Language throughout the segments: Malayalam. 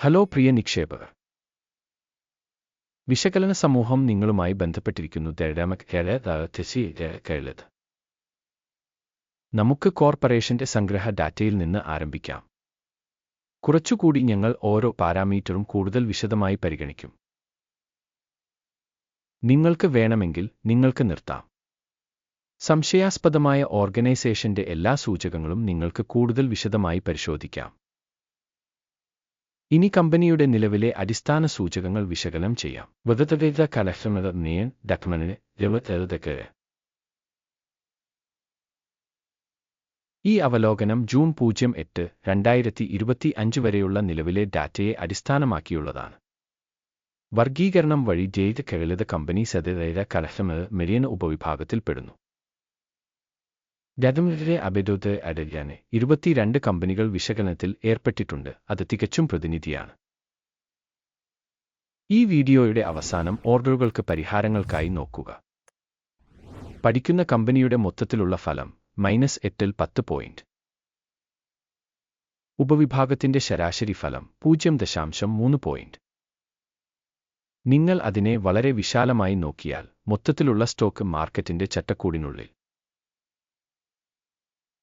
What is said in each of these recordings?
ഹലോ പ്രിയ നിക്ഷേപകർ. വിശകലന സമൂഹം നിങ്ങളുമായി ബന്ധപ്പെട്ടിരിക്കുന്നു. നമുക്ക് കോർപ്പറേഷന്റെ സംഗ്രഹ ഡാറ്റയിൽ നിന്ന് ആരംഭിക്കാം. കുറച്ചുകൂടി ഞങ്ങൾ ഓരോ പാരാമീറ്ററും കൂടുതൽ വിശദമായി പരിഗണിക്കും. നിങ്ങൾക്ക് വേണമെങ്കിൽ നിങ്ങൾക്ക് നിർത്താം. സംശയാസ്പദമായ ഓർഗനൈസേഷന്റെ എല്ലാ സൂചകങ്ങളും നിങ്ങൾക്ക് കൂടുതൽ വിശദമായി പരിശോധിക്കാം. ഇനി കമ്പനിയുടെ നിലവിലെ അടിസ്ഥാന സൂചകങ്ങൾ വിശകലനം ചെയ്യാം. വെറുതെ കലക്ഷണത നിയൻ ഡക്മനിന് രവതക്കെ ഈ അവലോകനം ജൂൺ പൂജ്യം എട്ട് രണ്ടായിരത്തി ഇരുപത്തി അഞ്ച് വരെയുള്ള നിലവിലെ ഡാറ്റയെ അടിസ്ഥാനമാക്കിയുള്ളതാണ്. വർഗീകരണം വഴി ജെയ്ത് കേളിത കമ്പനി സദൈര കലക്ഷണർ മെരിയൻ ഉപവിഭാഗത്തിൽപ്പെടുന്നു രഥമിലെ അബെദോത് അടയ്യാന് ഇരുപത്തിരണ്ട് കമ്പനികൾ വിശകലനത്തിൽ ഏർപ്പെട്ടിട്ടുണ്ട്. അത് തികച്ചും പ്രതിനിധിയാണ്. ഈ വീഡിയോയുടെ അവസാനം ഓർഡറുകൾക്ക് പരിഹാരങ്ങൾക്കായി നോക്കുക. പഠിക്കുന്ന കമ്പനിയുടെ മൊത്തത്തിലുള്ള ഫലം മൈനസ് എട്ടിൽ പത്ത് പോയിന്റ്. ഉപവിഭാഗത്തിന്റെ ശരാശരി ഫലം പൂജ്യം ദശാംശം മൂന്ന് പോയിന്റ്. നിങ്ങൾ അതിനെ വളരെ വിശാലമായി നോക്കിയാൽ മൊത്തത്തിലുള്ള സ്റ്റോക്ക് മാർക്കറ്റിന്റെ ചട്ടക്കൂടിനുള്ളിൽ.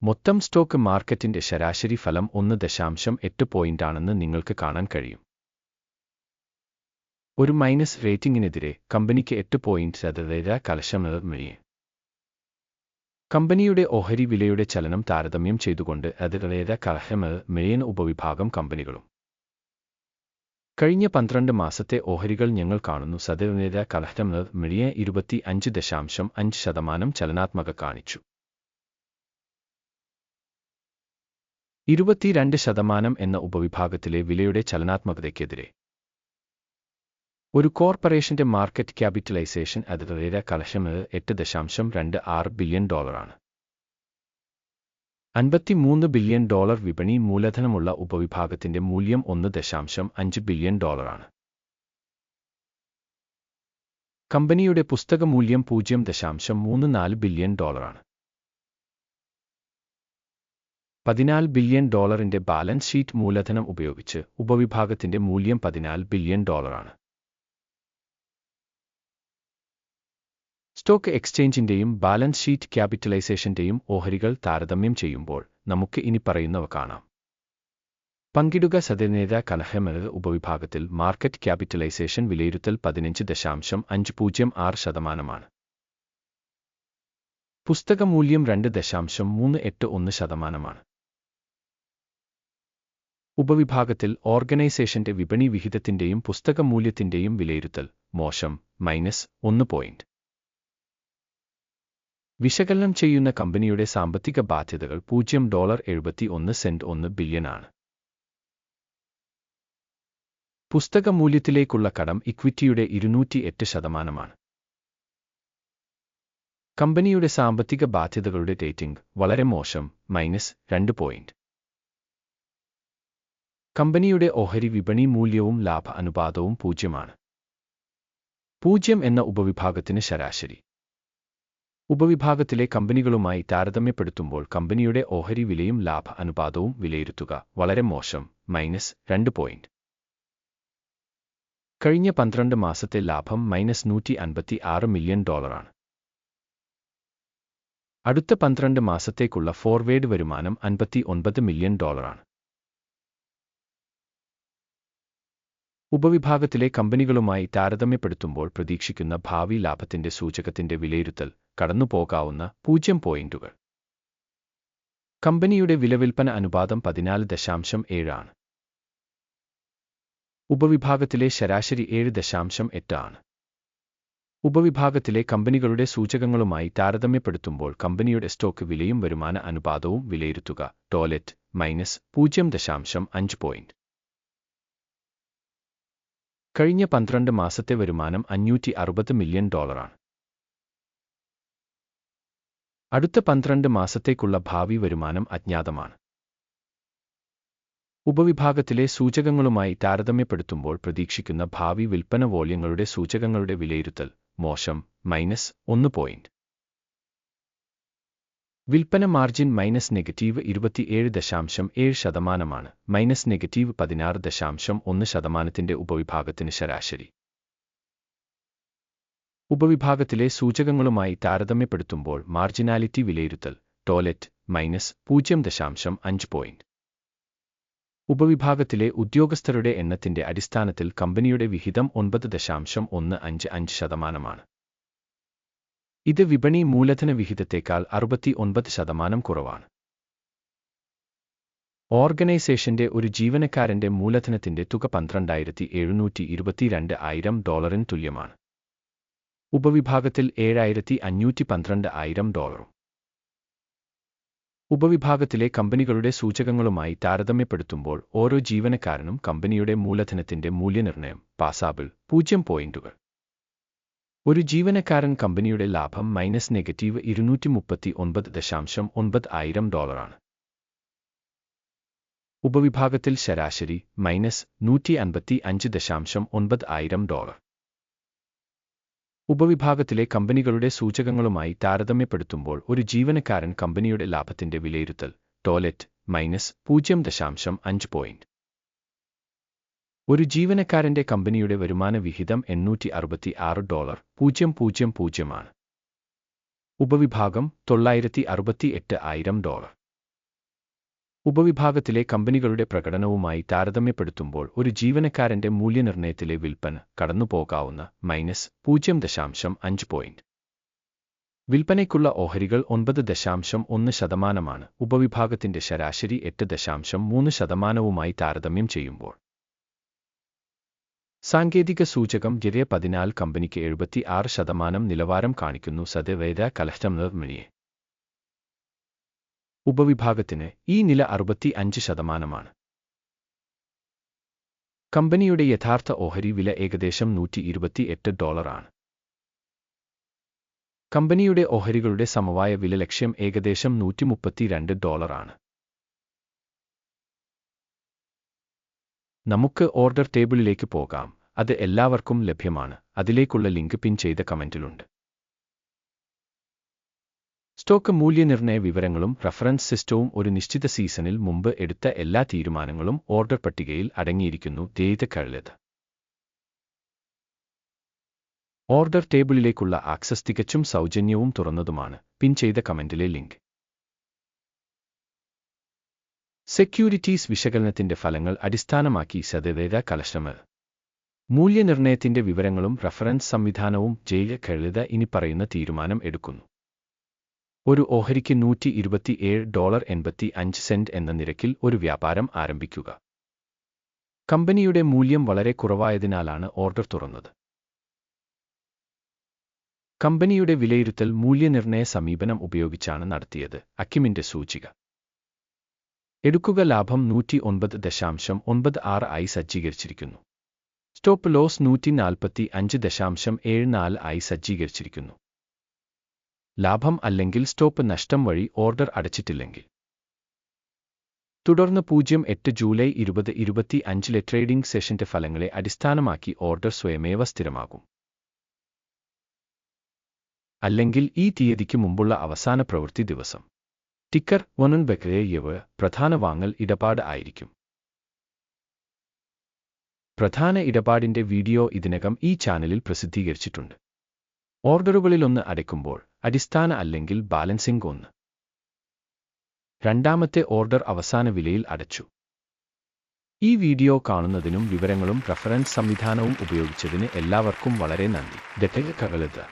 മൊത്തം സ്റ്റോക്ക് മാർക്കറ്റിന്റെ ശരാശരി ഫലം ഒന്ന് ദശാംശം എട്ട് പോയിന്റാണെന്ന് നിങ്ങൾക്ക് കാണാൻ കഴിയും. ഒരു മൈനസ് റേറ്റിംഗിനെതിരെ കമ്പനിക്ക് എട്ട് പോയിന്റ് സതതര കലശം കമ്പനിയുടെ ഓഹരി വിലയുടെ ചലനം താരതമ്യം ചെയ്തുകൊണ്ട് അതിലേത കലഹമർ മിഴിയൻ ഉപവിഭാഗം കമ്പനികളും. കഴിഞ്ഞ പന്ത്രണ്ട് മാസത്തെ ഓഹരികൾ ഞങ്ങൾ കാണുന്നു. സദനേത കലഹമർ മിഴിയ ഇരുപത്തി അഞ്ച് ദശാംശം അഞ്ച് ശതമാനം ചലനാത്മക കാണിച്ചു. ഇരുപത്തിരണ്ട് ശതമാനം എന്ന ഉപവിഭാഗത്തിലെ വിലയുടെ ചലനാത്മകതയ്ക്കെതിരെ. ഒരു കോർപ്പറേഷന്റെ മാർക്കറ്റ് ക്യാപിറ്റലൈസേഷൻ അതിരേര കലശമത് എട്ട് ദശാംശം രണ്ട് ആറ് ബില്യൺ ഡോളറാണ്. അൻപത്തിമൂന്ന് ബില്യൺ ഡോളർ വിപണി മൂലധനമുള്ള ഉപവിഭാഗത്തിന്റെ മൂല്യം ഒന്ന് ദശാംശം അഞ്ച് ബില്യൺ ഡോളറാണ്. കമ്പനിയുടെ പുസ്തക മൂല്യം പൂജ്യം ദശാംശം മൂന്ന് നാല് ബില്യൺ ഡോളറാണ്. പതിനാല് ബില്യൺ ഡോളറിന്റെ ബാലൻസ് ഷീറ്റ് മൂലധനം ഉപയോഗിച്ച് ഉപവിഭാഗത്തിന്റെ മൂല്യം പതിനാല് ബില്യൺ ഡോളറാണ്. സ്റ്റോക്ക് എക്സ്ചേഞ്ചിന്റെയും ബാലൻസ് ഷീറ്റ് ക്യാപിറ്റലൈസേഷന്റെയും ഓഹരികൾ താരതമ്യം ചെയ്യുമ്പോൾ നമുക്ക് ഇനി പറയുന്നവ കാണാം. പങ്കിടുക സദനേത കലഹമെന്നത് ഉപവിഭാഗത്തിൽ മാർക്കറ്റ് ക്യാപിറ്റലൈസേഷൻ വിലയിരുത്തൽ പതിനഞ്ച് ദശാംശം അഞ്ച് പൂജ്യം ആറ് ശതമാനമാണ്. പുസ്തക മൂല്യം രണ്ട് ദശാംശം മൂന്ന് എട്ട് ഒന്ന് ശതമാനമാണ്. ഉപവിഭാഗത്തിൽ ഓർഗനൈസേഷന്റെ വിപണി വിഹിതത്തിന്റെയും പുസ്തക മൂല്യത്തിന്റെയും വിലയിരുത്തൽ. മോശം. മൈനസ് ഒന്ന് പോയിന്റ്. വിശകലനം ചെയ്യുന്ന കമ്പനിയുടെ സാമ്പത്തിക ബാധ്യതകൾ പൂജ്യം ഡോളർ എഴുപത്തി ഒന്ന് സെന്റ് ഒന്ന് ബില്യനാണ് പുസ്തക മൂല്യത്തിലേക്കുള്ള കടം ഇക്വിറ്റിയുടെ ഇരുന്നൂറ്റി എട്ട് ശതമാനമാണ്. കമ്പനിയുടെ സാമ്പത്തിക ബാധ്യതകളുടെ റേറ്റിംഗ് വളരെ മോശം. മൈനസ് രണ്ട് പോയിന്റ്. കമ്പനിയുടെ ഓഹരി വിപണി മൂല്യവും ലാഭ അനുപാതവും പൂജ്യമാണ്. പൂജ്യം എന്ന ഉപവിഭാഗത്തിന് ശരാശരി. ഉപവിഭാഗത്തിലെ കമ്പനികളുമായി താരതമ്യപ്പെടുത്തുമ്പോൾ കമ്പനിയുടെ ഓഹരി വിലയും ലാഭ അനുപാതവും വിലയിരുത്തുക വളരെ മോശം മൈനസ് രണ്ട് പോയിന്റ്. കഴിഞ്ഞ പന്ത്രണ്ട് മാസത്തെ ലാഭം മൈനസ് നൂറ്റി അൻപത്തി ആറ് മില്യൺ ഡോളറാണ്. അടുത്ത പന്ത്രണ്ട് മാസത്തേക്കുള്ള ഫോർവേഡ് വരുമാനം അൻപത്തി ഒൻപത് മില്യൺ ഡോളറാണ്. ഉപവിഭാഗത്തിലെ കമ്പനികളുമായി താരതമ്യപ്പെടുത്തുമ്പോൾ പ്രതീക്ഷിക്കുന്ന ഭാവി ലാഭത്തിന്റെ സൂചകത്തിന്റെ വിലയിരുത്തൽ കടന്നുപോകാവുന്ന പൂജ്യം പോയിന്റുകൾ. കമ്പനിയുടെ വിലവിൽപ്പന അനുപാതം പതിനാല് ദശാംശം ഏഴാണ് ഉപവിഭാഗത്തിലെ ശരാശരി ഏഴ് ദശാംശം എട്ടാണ് ഉപവിഭാഗത്തിലെ കമ്പനികളുടെ സൂചകങ്ങളുമായി താരതമ്യപ്പെടുത്തുമ്പോൾ കമ്പനിയുടെ സ്റ്റോക്ക് വിലയും വരുമാന അനുപാതവും വിലയിരുത്തുക ടോയ്ലറ്റ് മൈനസ് പൂജ്യം ദശാംശം അഞ്ച് പോയിന്റ്. കഴിഞ്ഞ പന്ത്രണ്ട് മാസത്തെ വരുമാനം അഞ്ഞൂറ്റി അറുപത് മില്യൺ ഡോളറാണ്. അടുത്ത പന്ത്രണ്ട് മാസത്തേക്കുള്ള ഭാവി വരുമാനം അജ്ഞാതമാണ്. ഉപവിഭാഗത്തിലെ സൂചകങ്ങളുമായി താരതമ്യപ്പെടുത്തുമ്പോൾ പ്രതീക്ഷിക്കുന്ന ഭാവി വിൽപ്പന വോള്യങ്ങളുടെ സൂചകങ്ങളുടെ വിലയിരുത്തൽ മോശം മൈനസ് ഒന്ന് പോയിന്റ്. വിൽപ്പന മാർജിൻ മൈനസ് നെഗറ്റീവ് ഇരുപത്തിയേഴ് ദശാംശം ഏഴ് ശതമാനമാണ്. മൈനസ് നെഗറ്റീവ് പതിനാറ് ദശാംശം ഒന്ന് ശതമാനത്തിന്റെ ഉപവിഭാഗത്തിന് ശരാശരി. ഉപവിഭാഗത്തിലെ സൂചകങ്ങളുമായി താരതമ്യപ്പെടുത്തുമ്പോൾ മാർജിനാലിറ്റി വിലയിരുത്തൽ ടോയ്ലറ്റ് മൈനസ് പൂജ്യം ദശാംശം അഞ്ച് പോയിന്റ്. ഉപവിഭാഗത്തിലെ ഉദ്യോഗസ്ഥരുടെ എണ്ണത്തിന്റെ അടിസ്ഥാനത്തിൽ കമ്പനിയുടെ വിഹിതം ഒൻപത് ദശാംശം ഒന്ന് അഞ്ച് അഞ്ച് ശതമാനമാണ്. ഇത് വിപണി മൂലധന വിഹിതത്തേക്കാൾ അറുപത്തി ഒൻപത് ശതമാനം കുറവാണ്. ഓർഗനൈസേഷന്റെ ഒരു ജീവനക്കാരന്റെ മൂലധനത്തിന്റെ തുക പന്ത്രണ്ടായിരത്തി എഴുന്നൂറ്റി ഇരുപത്തിരണ്ട് ആയിരം ഡോളറിന് തുല്യമാണ്. ഉപവിഭാഗത്തിൽ ഏഴായിരത്തി അഞ്ഞൂറ്റി പന്ത്രണ്ട് ആയിരം ഡോളറും. ഉപവിഭാഗത്തിലെ കമ്പനികളുടെ സൂചകങ്ങളുമായി താരതമ്യപ്പെടുത്തുമ്പോൾ ഓരോ ജീവനക്കാരനും കമ്പനിയുടെ മൂലധനത്തിന്റെ മൂല്യനിർണയം പാസാബിൾ പൂജ്യം പോയിന്റുകൾ. ഒരു ജീവനക്കാരൻ കമ്പനിയുടെ ലാഭം മൈനസ് നെഗറ്റീവ് ഇരുന്നൂറ്റി മുപ്പത്തി ഒൻപത് ദശാംശം ഒൻപത് ആയിരം ഡോളറാണ്. ഉപവിഭാഗത്തിൽ ശരാശരി മൈനസ് നൂറ്റി അൻപത്തി അഞ്ച് ദശാംശം ഒൻപത് ആയിരം ഡോളർ. ഉപവിഭാഗത്തിലെ കമ്പനികളുടെ സൂചകങ്ങളുമായി താരതമ്യപ്പെടുത്തുമ്പോൾ ഒരു ജീവനക്കാരൻ കമ്പനിയുടെ ലാഭത്തിന്റെ വിലയിരുത്തൽ ടോയ്ലറ്റ് മൈനസ് പൂജ്യം ദശാംശം അഞ്ച് പോയിന്റ്. ഒരു ജീവനക്കാരന്റെ കമ്പനിയുടെ വരുമാന വിഹിതം എണ്ണൂറ്റി അറുപത്തി ആറ് ഡോളർ. പൂജ്യം പൂജ്യം പൂജ്യമാണ് ഉപവിഭാഗം തൊള്ളായിരത്തി അറുപത്തി എട്ട് ആയിരം ഡോളർ. ഉപവിഭാഗത്തിലെ കമ്പനികളുടെ പ്രകടനവുമായി താരതമ്യപ്പെടുത്തുമ്പോൾ ഒരു ജീവനക്കാരന്റെ മൂല്യനിർണയത്തിലെ വിൽപ്പന കടന്നുപോകാവുന്ന മൈനസ് പൂജ്യം ദശാംശം അഞ്ച് പോയിന്റ്. വിൽപ്പനയ്ക്കുള്ള ഓഹരികൾ ഒൻപത് ദശാംശം ഒന്ന് ശതമാനമാണ്. ഉപവിഭാഗത്തിന്റെ ശരാശരി എട്ട് ദശാംശം മൂന്ന് ശതമാനവുമായി താരതമ്യം ചെയ്യുമ്പോൾ സാങ്കേതിക സൂചകം ജെ പതിനാല് കമ്പനിക്ക് എഴുപത്തി ആറ് ശതമാനം നിലവാരം കാണിക്കുന്നു സദവേദ കലഷ്ടം നിർമ്മിണിയെ ഉപവിഭാഗത്തിന് ഈ നില അറുപത്തി അഞ്ച് ശതമാനമാണ്. കമ്പനിയുടെ യഥാർത്ഥ ഓഹരി വില ഏകദേശം നൂറ്റി ഇരുപത്തിയെട്ട് ഡോളറാണ് കമ്പനിയുടെ ഓഹരികളുടെ സമവായ വില ലക്ഷ്യം ഏകദേശം നൂറ്റി മുപ്പത്തിരണ്ട് ഡോളറാണ് നമുക്ക് ഓർഡർ ടേബിളിലേക്ക് പോകാം. അത് എല്ലാവർക്കും ലഭ്യമാണ്. അതിലേക്കുള്ള ലിങ്ക് പിൻ ചെയ്ത കമന്റിലുണ്ട്. സ്റ്റോക്ക് മൂല്യനിർണയ വിവരങ്ങളും റഫറൻസ് സിസ്റ്റവും ഒരു നിശ്ചിത സീസണിൽ മുമ്പ് എടുത്ത എല്ലാ തീരുമാനങ്ങളും ഓർഡർ പട്ടികയിൽ അടങ്ങിയിരിക്കുന്നു. ദേത കഴുലത് ഓർഡർ ടേബിളിലേക്കുള്ള ആക്സസ് തികച്ചും സൗജന്യവും തുറന്നതുമാണ്. പിൻ ചെയ്ത കമന്റിലെ ലിങ്ക്. സെക്യൂരിറ്റീസ് വിശകലനത്തിന്റെ ഫലങ്ങൾ അടിസ്ഥാനമാക്കി സദവേദ കലശമർ മൂല്യനിർണയത്തിന്റെ വിവരങ്ങളും റഫറൻസ് സംവിധാനവും ജയില കഴുത ഇനി പറയുന്ന തീരുമാനം എടുക്കുന്നു. ഒരു ഓഹരിക്ക് നൂറ്റി ഇരുപത്തിയേഴ് ഡോളർ എൺപത്തി അഞ്ച് സെന്റ് എന്ന നിരക്കിൽ ഒരു വ്യാപാരം ആരംഭിക്കുക. കമ്പനിയുടെ മൂല്യം വളരെ കുറവായതിനാലാണ് ഓർഡർ തുറന്നത്. കമ്പനിയുടെ വിലയിരുത്തൽ മൂല്യനിർണയ സമീപനം ഉപയോഗിച്ചാണ് നടത്തിയത് അക്കിമിന്റെ സൂചിക. എടുക്കുക ലാഭം നൂറ്റി ഒൻപത് ദശാംശം ഒൻപത് ആറ് ആയി സജ്ജീകരിച്ചിരിക്കുന്നു. സ്റ്റോപ്പ് ലോസ് നൂറ്റി നാൽപ്പത്തി അഞ്ച് ദശാംശം ഏഴ് നാല് ആയി സജ്ജീകരിച്ചിരിക്കുന്നു. ലാഭം അല്ലെങ്കിൽ സ്റ്റോപ്പ് നഷ്ടം വഴി ഓർഡർ അടച്ചിട്ടില്ലെങ്കിൽ. തുടർന്ന് പൂജ്യം എട്ട് ജൂലൈ ഇരുപത് ഇരുപത്തി അഞ്ചിലെ ട്രേഡിംഗ് സെഷന്റെ ഫലങ്ങളെ അടിസ്ഥാനമാക്കി ഓർഡർ സ്വയമേവ സ്ഥിരമാകും. അല്ലെങ്കിൽ ഈ തീയതിക്ക് മുമ്പുള്ള അവസാന പ്രവൃത്തി ദിവസം. ടിക്കർ വനൻ ബക്രേയവ് പ്രധാന വാങ്ങൽ ഇടപാട് ആയിരിക്കും. പ്രധാന ഇടപാടിന്റെ വീഡിയോ ഇതിനകം ഈ ചാനലിൽ പ്രസിദ്ധീകരിച്ചിട്ടുണ്ട്. ഓർഡറുകളിലൊന്ന് അടയ്ക്കുമ്പോൾ അടിസ്ഥാന അല്ലെങ്കിൽ ബാലൻസിംഗ് ഒന്ന്. രണ്ടാമത്തെ ഓർഡർ അവസാന വിലയിൽ അടച്ചു. ഈ വീഡിയോ കാണുന്നതിനും വിവരങ്ങളും റഫറൻസ് സംവിധാനവും ഉപയോഗിച്ചതിന് എല്ലാവർക്കും വളരെ നന്ദി. ഡെറ്റകകളുത്